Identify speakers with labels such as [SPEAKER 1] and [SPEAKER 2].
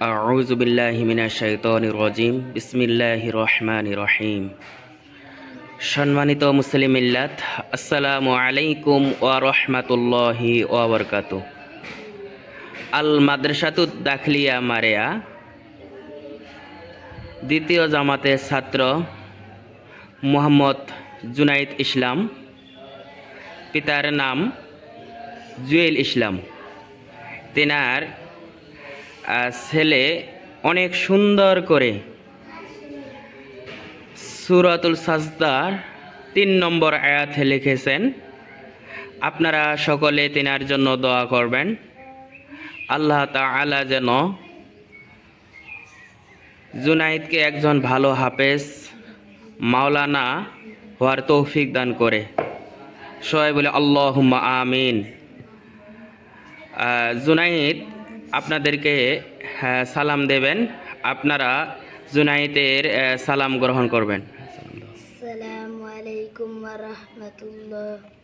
[SPEAKER 1] أعوذ بالله من الشيطان الرجيم بسم الله الرحمن الرحيم সম্মানিত মুসলিম মিল্লাত আসসালামু আলাইকুম ওয়া রাহমাতুল্লাহি ওয়া বারাকাতু আল মাদ্রাসাতুদ দাখলিয়া মারিয়া দ্বিতীয় জামাতের ছাত্র মোহাম্মদ জুনাইদ ইসলাম পিতার নাম জুয়েল ইসলাম তেনার আহ, ছেলে অনেক সুন্দর করে সুরাতুল সাজদার তিন নম্বর আয়াতে লিখেছেন। আপনারা সকলে তেনার জন্য দোয়া করবেন। আল্লাহ তাআলা যেন জুনাইদকে একজন ভালো হাফেজ, মাওলানা হওয়ার তৌফিক দান করে। সবাই বলে আল্লাহ আমিন। জুনাইদ আপনাদেরকে হ্যাঁ, সালাম দেবেন। আপনারা জুনাইতের সালাম গ্রহণ করবেন।
[SPEAKER 2] আসসালামু আলাইকুম রাহমাতুল্লাহ।